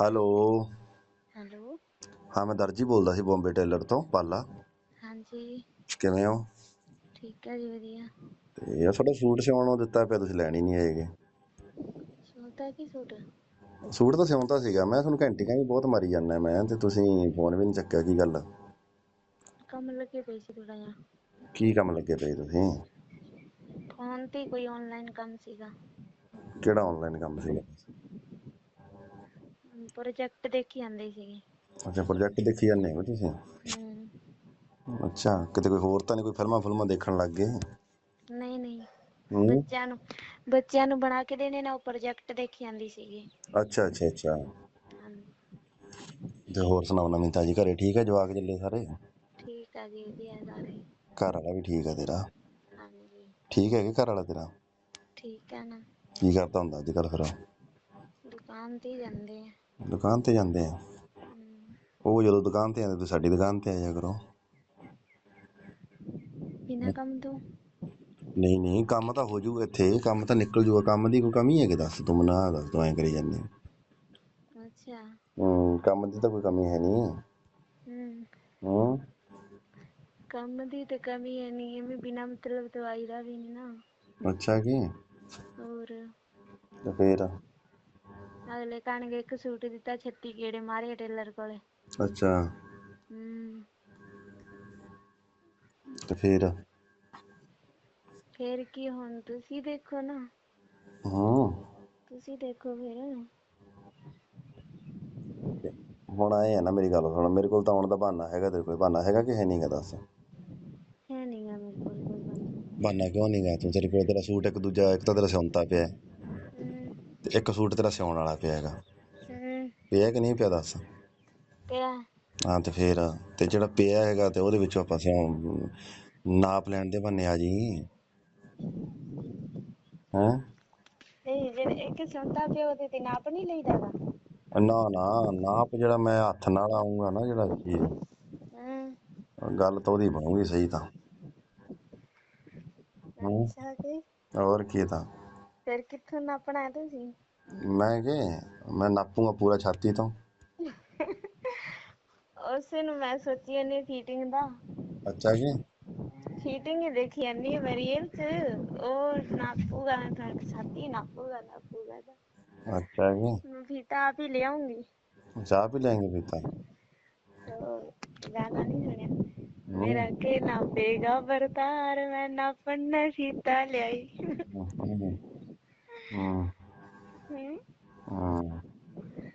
Hello. Hello. ਹਾਂ ਮੈਂ ਦਰਜੀ ਬੋਲਦਾ ਸੀ ਬੰਬੇ ਟੇਲਰ ਤੋਂ ਪਾਲਾ। ਹਾਂਜੀ। ਕਿਵੇਂ ਹੋ? ਠੀਕ ਹੈ ਜੀ ਵਧੀਆ। ਤੇ ਇਹ ਤੁਹਾਡਾ ਸੂਟ ਸਿਉਣ ਨੂੰ ਦਿੱਤਾ ਪਿਆ ਤੁਸੀਂ ਲੈਣ ਹੀ ਨਹੀਂ ਆਏਗੇ। ਸੋਤਾ ਕੀ ਸੂਟ? ਸੂਟ ਤਾਂ ਸਿਉਂਤਾ ਸੀਗਾ ਮੈਂ ਤੁਹਾਨੂੰ ਘੰਟੀਆਂ ਵੀ ਬਹੁਤ ਮਾਰੀ ਜਾਂਦਾ ਮੈਂ ਤੇ ਤੁਸੀਂ ਫੋਨ ਵੀ ਨਹੀਂ ਚੱਕਿਆ ਕੀ ਗੱਲ? ਕੰਮ ਲੱਗੇ ਪਈ ਸੀ ਥੋੜਾ ਜਿਹਾ। ਕੀ ਕੰਮ ਲੱਗੇ ਪਏ ਤੁਸੀਂ? ਫੋਨ ਤੇ ਹੀ ਕੋਈ ਆਨਲਾਈਨ ਕੰਮ ਸੀਗਾ। ਕਿਹੜਾ ਆਨਲਾਈਨ ਕੰਮ ਸੀਗਾ? ਪ੍ਰੋਜੈਕਟ ਦੇਖੀ ਜਾਂਦੇ ਸੀਗੇ। ਅੱਛਾ ਪ੍ਰੋਜੈਕਟ ਦੇਖੀ ਜਾਂਦੇ ਹੋ ਤੁਸੀਂ? ਹਮ, ਅੱਛਾ ਕਿਤੇ ਕੋਈ ਹੋਰ ਤਾਂ ਨਹੀਂ ਕੋਈ ਫਿਲਮਾਂ ਫਿਲਮਾਂ ਦੇਖਣ ਲੱਗ ਗਏ? ਨਹੀਂ ਨਹੀਂ। ਹੂੰ। ਬੱਚਿਆਂ ਨੂੰ ਬੱਚਿਆਂ ਨੂੰ ਬਣਾ ਕੇ ਦੇਣੇ ਨੇ ਉਹ ਪ੍ਰੋਜੈਕਟ ਦੇਖੀ ਜਾਂਦੀ ਸੀਗੀ। ਅੱਛਾ ਅੱਛਾ ਅੱਛਾ। ਹਾਂਜੀ। ਤੇ ਹੋਰ ਸੁਣਾਓ ਨਵੀਂ ਤਾਜੀ ਘਰੇ ਠੀਕ ਹੈ ਜਵਾਕ ਜੱਲੇ ਸਾਰੇ? ਠੀਕ ਆ ਜੀ ਵਧੀਆ ਸਾਰੇ। ਘਰ ਵਾਲਾ ਵੀ ਠੀਕ ਹੈ ਤੇਰਾ? ਹਾਂਜੀ। ਠੀਕ ਹੈ ਕਿ ਘਰ ਵਾਲਾ ਤੇਰਾ? ਠੀਕ ਹੈ ਨਾ। ਕੀ ਕਰਦਾ ਹੁੰਦਾ ਅੱਜ ਕੱਲ ਫਿਰ? ਦੁਕਾਨ ਤੇ ਹੀ ਜਾਂਦੇ ਆ। ਦੁਕਾਨ ਤੇ ਜਾਂਦੇ ਆ। ਉਹ ਜਦੋਂ ਦੁਕਾਨ ਤੇ ਆਉਂਦੇ ਤੁਸੀਂ ਸਾਡੀ ਦੁਕਾਨ ਤੇ ਆਇਆ ਕਰੋ। ਬਿਨਾਂ ਕੰਮ ਤੋਂ? ਨਹੀਂ ਨਹੀਂ ਕੰਮ ਤਾਂ ਹੋ ਜਾਊਗਾ ਇੱਥੇ। ਕੰਮ ਤਾਂ ਨਿਕਲ ਜਾਊਗਾ ਕੰਮ ਦੀ ਕੋਈ ਕਮੀ ਹੈ ਕਿ ਦੱਸ ਤੂੰ ਮੈਨੂੰ ਦੱਸ ਤੂੰ ਐਂ ਕਰੀ ਜਾਂਦੇ। ਅੱਛਾ। ਹੂੰ ਕੰਮ ਦੀ ਤਾਂ ਕੋਈ ਕਮੀ ਹੈ ਨਹੀਂ। ਹਮ ਹੂੰ। ਕੰਮ ਦੀ ਤੇ ਕਮੀ ਹੈ ਨਹੀਂ ਐਵੇਂ ਬਿਨਾਂ ਮਤਲਬ ਤੋਂ ਆਈਦਾ ਵੀ ਨਹੀਂ ਨਾ। ਅੱਛਾ ਕੀ? ਹੋਰ? ਤੇ ਫੇਰ? ਅਗਲੇ ਕਹਣਗੇ ਇੱਕ ਸੂਟ ਦਿੱਤਾ 36 ਗੇੜੇ ਮਾਰੇ ਟੇਲਰ ਕੋਲੇ। ਅੱਛਾ। ਹਮ ਤੇ ਫੇਰ? ਫੇਰ ਕੀ ਹੁਣ ਤੁਸੀਂ ਦੇਖੋ ਨਾ। ਹੂੰ। ਤੁਸੀਂ ਦੇਖੋ ਫਿਰ। ਹੁਣ ਆਏ ਆ ਨਾ ਮੇਰੀ ਗੱਲ ਸੁਣ। ਮੇਰੇ ਕੋਲ ਤਾਂ ਆਉਣ ਦਾ ਬਹਾਨਾ ਹੈਗਾ ਤੇਰੇ ਕੋਲ। ਬਹਾਨਾ ਹੈਗਾ ਕਿ ਹੈ ਨਹੀਂਗਾ ਦੱਸ? ਹੈ ਨਹੀਂ ਗਾ ਮੇਰੇ ਕੋਲ ਕੋਈ ਬੰਦਾ ਬਹਾਨਾ ਕਿਉਂ ਨਹੀਂਗਾ ਤੂੰ ਤੇਰੇ ਕੋਲ ਤੇਰਾ ਸੂਟ ਇੱਕ ਦੂਜਾ ਇੱਕ ਤਾਂ ਤੇਰਾ ਸਿਉਂਤਾ ਪਿਆ। ਹੈ, ਇੱਕ ਸੂਟ ਤੇਰਾ ਸਿਉਣ ਵਾਲਾ ਪਿਆ ਹੈਗਾ। ਹਮ ਪਿਆ ਕਿ ਨਹੀਂ ਪਿਆ ਦੱਸ? ਪਿਆ। ਹਾਂ ਤੇ ਫੇਰ ਤੇ ਜਿਹੜਾ ਪਿਆ ਹੈਗਾ ਤੇ ਉਹਦੇ ਵਿੱਚੋਂ ਆਪਾਂ ਸਿਉਂ ਨਾਪ ਲੈਣ ਦੇ ਬੰਨੇ ਆ ਜੀ ਹੈਂ? ਇਹ ਜਿਹੜੇ ਇੱਕ ਸੰਤਾ ਪਿਆ ਉਹਦੇ ਤੇ ਨਾਪ ਨਹੀਂ ਲਈਦਾ ਗਾ? ਨਾ ਨਾ ਨਾਪ ਜਿਹੜਾ ਮੈਂ ਹੱਥ ਨਾਲ ਆਉਂਗਾ ਨਾ ਜਿਹੜਾ ਚੀਜ਼ ਹਮ ਗੱਲ ਤਾਂ ਉਹਦੀ ਬਣੂਗੀ ਸਹੀ ਤਾਂ। ਹੂੰ। ਅੱਛਾ ਜੀ ਹੋਰ ਕੀ ਤਾਂ? ਫਿਰ ਕਿੱਥੋਂ ਨਾਪਣਾ ਹੈ ਤੁਸੀਂ? ਮੈਂ ਕਿ ਮੈਂ ਨਾਪੂਗਾ ਪੂਰਾ ਛਾਤੀ ਤੋਂ। ਉਸੇ ਨੂੰ ਮੈਂ ਸੋਚੀ ਜਾਂਦੀ ਫੀਟਿੰਗ ਦਾ। ਅੱਛਾ ਜੀ। ਫੀਟਿੰਗ ਹੀ ਦੇਖੀ ਜਾਂਦੀ ਹੈ ਮੇਰੀ ਇਹ ਚ। ਉਹ ਨਾਪੂਗਾ ਤਾਂ ਛਾਤੀ ਨਾਪੂਗਾ ਨਾਪੂਗਾ ਤਾਂ ਅੱਛਾ ਜੀ। ਮੈਂ ਫੀਤਾ ਆਪ ਹੀ ਲਿਆਉਂਗੀ ਚਾਹ ਪੀ ਲੈਂਗੇ ਫਿਰ ਤਾਂ। ਉਹ ਗਾਣਾ ਨਹੀਂ ਸੁਣਿਆ। ਮੇਰਾ ਕੇ ਨਾਪੇਗਾ ਵਰਤਾਰ ਮੈਂ ਨਾਪਣ ਨਾ ਫੀਤਾ ਲਿਆਈ। ਹੂੰ। ਹੂੰ। ਹਮ, ਹੂੰ।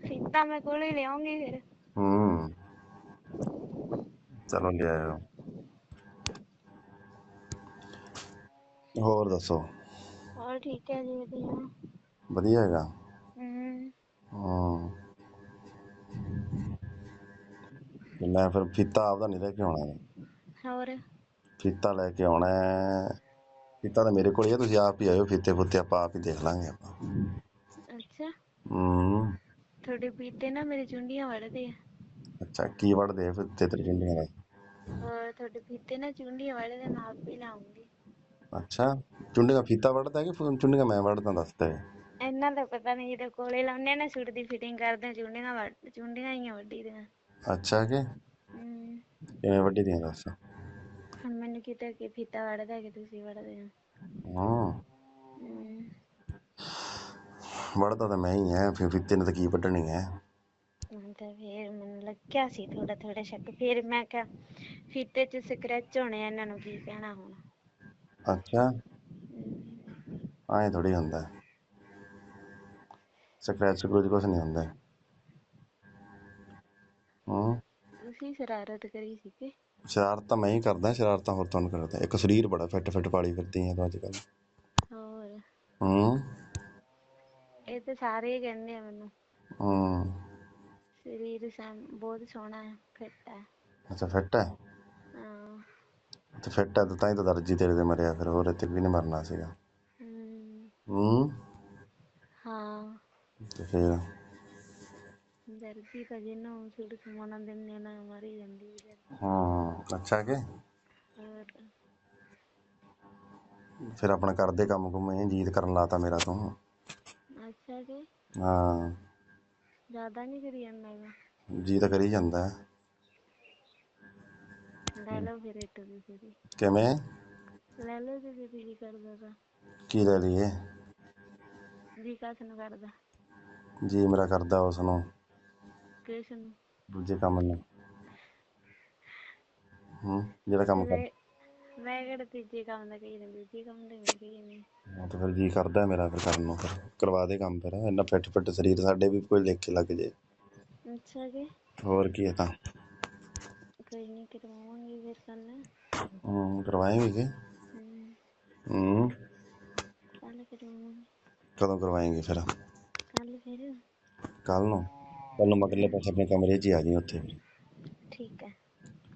ਫੀਤਾ ਮੈਂ ਕੋਲੇ ਲਿਆਉਂਗੀ ਫਿਰ। ਹੂੰ। ਚਲੋ ਲੈ ਆਇਓ। ਹੋਰ ਦੱਸੋ? ਹੋਰ ਠੀਕ ਹੈ ਜੀ ਵਧੀਆ। ਵਧੀਆ ਹੈਗਾ? ਹੂੰ। ਤੇ ਮੈਂ ਫਿਰ ਫੀਤਾ ਆਪਦਾ ਨਹੀਂ ਲੈ ਕੇ ਆਉਣਾ। ਹੋਰ? ਫੀਤਾ ਲੈ ਕੇ ਆਉਣਾ ਹੈ। ਫੀਤਾ ਤਾਂ ਮੇਰੇ ਕੋਲ ਹੀ ਹੈ ਤੁਸੀਂ ਆਪ ਹੀ ਆਇਓ ਫੀਤੇ ਫੁੱਤੇ ਆਪਾਂ ਆਪ ਹੀ ਦੇਖ ਲਾਂਗੇ ਆਪਾਂ। ਅੱਛਾ। ਹੂੰ। ਤੁਹਾਡੇ ਪੀਤੇ ਨਾ ਮੇਰੇ ਚੁੰਡੀਆਂ ਵੜਦੇ ਆ। ਅੱਛਾ ਕੀ ਵੜਦੇ ਆ ਫੀਤੇ ਤੇਰੇ ਚੁੰਡੀਆਂ ਦਾ ਹੋਰ ਤੁਹਾਡੇ ਪੀਤੇ ਨਾ ਚੁੰਡੀਆਂ ਵੜਦੇ ਮੈਂ ਆਪ ਹੀ ਲਾਉਂਗੀ ਅੱਛਾ ਚੁੰਡੀਆਂ ਫੀਤਾ ਵੜਦਾ ਕਿ ਫੁ- ਚੁੰਡੀਆਂ ਮੈਂ ਵੜਦਾ ਦੱਸਦਾ ਹੈ ਇਹਨਾਂ ਦਾ ਪਤਾ ਨਹੀਂ ਜਦੋਂ ਕੋਲੇ ਲਾਉਂਦੇ ਆ ਨਾ ਸੂਟ ਦੀ ਫਿਟਿੰਗ ਕਰਦੇ ਆ ਚੁੰਡੀਆਂ ਵੱਢ ਚੁੰਡੀਆਂ ਹੀ ਆ ਵੱਡੀ ਦੀਆਂ। ਅੱਛਾ ਕਿ? ਹਮ, ਕਿਵੇਂ ਵੱਡੀ ਦੀਆਂ ਦੱਸ? ਹੁਣ ਮੈਨੂੰ ਕਿਤੇ ਕਿ ਫੀਤਾ ਵੜਦਾ ਕਿ ਤੁਸੀਂ ਵੜਦੇ ਹੋ। ਹੂੰ। ਹਮ, ਵੜਦਾ ਤਾਂ ਮੈਂ ਹੀ ਐ ਫਿਰ ਫੀਤੇ ਨੇ ਤਾਂ ਕੀ ਵੱਢਣੀ ਹੈ। ਹੁਣ ਤਾਂ ਫੇਰ ਮੈਨੂੰ ਲੱਗਿਆ ਸੀ ਥੋੜਾ ਥੋੜਾ ਸ਼ੱਕ ਫੇਰ ਮੈਂ ਕਿਹਾ ਫੀਤੇ 'ਚ ਸਕ੍ਰੈਚ ਹੋਣੇ ਆ ਇਹਨਾਂ ਨੂੰ ਕੀ ਕਹਿਣਾ ਹੁਣ। ਅੱਛਾ। ਐਂ ਥੋੜੀ ਹੁੰਦਾ। ਸਕ੍ਰੈਚ ਸਕਰੂਚ ਕੁਛ ਨਹੀਂ ਹੁੰਦਾ। ਹੂੰ। ਤੁਸੀਂ ਸ਼ਰਾਰਤ ਕਰੀ ਸੀ ਕਿ ਸ਼ਰਾਰਤ ਤਾਂ ਮੈਂ ਹੀ ਕਰਦਾ ਸ਼ਰਾਰਤਾਂ ਹੋਰ ਤੁਹਾਨੂੰ ਕਰਦਾ ਇੱਕ ਸਰੀਰ ਬੜਾ ਫਿੱਟ ਫਿੱਟ ਪਾਲੀ ਫਿਰਦੀ ਤੂੰ ਅੱਜ ਕੱਲ ਹੋਰ? ਹੂੰ? ਇਹ ਤਾਂ ਸਾਰੇ ਹੀ ਕਹਿੰਦੇ ਆ ਮੈਨੂੰ। ਹੂੰ। ਸਰੀਰ ਸਮ ਬਹੁਤ ਸੋਹਣਾ ਹੈ ਫਿੱਟ ਹੈ। ਅੱਛਾ ਫਿੱਟ ਹੈ? ਹਾਂ। ਤੇ ਫਿੱਟ ਹੈ ਤਾਂ ਤਾਂ ਹੀ ਤਾਂ ਦਰਜੀ ਤੇਰੇ ਦੇ ਮਰਿਆ ਫਿਰ ਹੋਰ ਇੱਥੇ ਵੀ ਨਹੀਂ ਮਰਨਾ ਸੀਗਾ। ਹਮ, ਹੂੰ? ਹਾਂ। ਤੇ ਫਿਰ? ਤਾਂ ਹੈ। ਅੱਛਾ ਕਿ? ਫਿਰ ਆਪਣਾ ਕਰਦੇ ਕੰਮ ਕੁਮ ਇਹ ਜੀਤ ਕਰਨ ਲਾਤਾ ਮੇਰਾ ਤੂੰ। ਅੱਛਾ ਜੀ ਹਾਂ। ਜ਼ਿਆਦਾ ਨਹੀਂ ਕਰੀ ਜਾਂਦਾ ਹੈਗਾ? ਜੀ ਤਾਂ ਕਰੀ ਜਾਂਦਾ ਹੈ। ਲੈ ਲਓ ਫਿਰ ਇੱਕ ਤੁਸੀਂ ਵੀ ਕਿਵੇਂ? ਲੈ ਲਓ ਜੇ ਤੁਸੀਂ ਜੀ ਕਰਦਾ ਤਾਂ। ਕੀ ਲੈ ਲਈਏ? ਜੀ ਕਾਸ ਨੂੰ ਕਰਦਾ। ਜੀ ਮੇਰਾ ਕਰਦਾ ਉਸ ਨੂੰ ਕਿਸ ਨੂੰ ਦੂਜੇ ਕੰਮ ਨੂੰ। ਹੂੰ ਜਿਹੜਾ ਕੰਮ ਕਰ ਮੈਂ ਮੈਂ ਕਿਹੜਾ ਤੀਜੇ ਕੰਮ ਦਾ ਕਹੀ ਜਾਂਦੀ ਦੂਜੇ ਕੰਮ ਦਾ ਨਹੀਂ ਕਹੀ ਜਾਂਦੀ? ਹਾਂ ਤੇ ਫਿਰ ਜੀ ਕਰਦਾ ਮੇਰਾ ਫਿਰ ਕਰਨ ਨੂੰ ਫਿਰ ਕਰਵਾ ਦੇ ਕੰਮ ਫਿਰ ਇੰਨਾ ਫਿੱਟ ਫਿੱਟ ਸਰੀਰ ਸਾਡੇ ਵੀ ਕੋਈ ਲਿਖ ਕੇ ਲੱਗ ਜੇ। ਅੱਛਾ ਜੀ। ਹੋਰ ਕੀ ਹੈ ਤਾਂ? ਕੋਈ ਨਹੀਂ ਕਰਵਾਵਾਂਗੇ ਫਿਰ ਕੱਲ ਹੂੰ ਕਰਵਾਏਂਗੇ ਹੂੰ। ਕੱਲ ਕਰਵਾਵਾਂਗੇ। ਕਦੋਂ ਕਰਵਾਏਂਗੇ ਫਿਰ? ਕੱਲ ਫਿਰ। ਕੱਲ ਨੂੰ? ਕੱਲ ਨੂੰ ਮਗਰਲੇ ਪਾਸੇ ਆਪਣੇ ਕਮਰੇ 'ਚ ਹੀ ਆ ਜੀ ਉੱਥੇ। ਠੀਕ ਹੈ।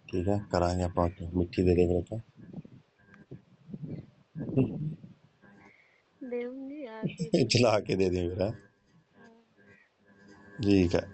ਠੀਕ ਹੈ ਕਰਾਂਗੇ ਆਪਾਂ ਉੱਥੇ ਮਿੱਠੀ ਦੇ ਦੇ ਫਿਰ ਆਪਾਂ। ਦੇਉਂਗੀ ਆ ਕੇ। ਚਲਾ ਕੇ ਦੇ ਦੇ ਹੈਂ। ਠੀਕ ਹੈ।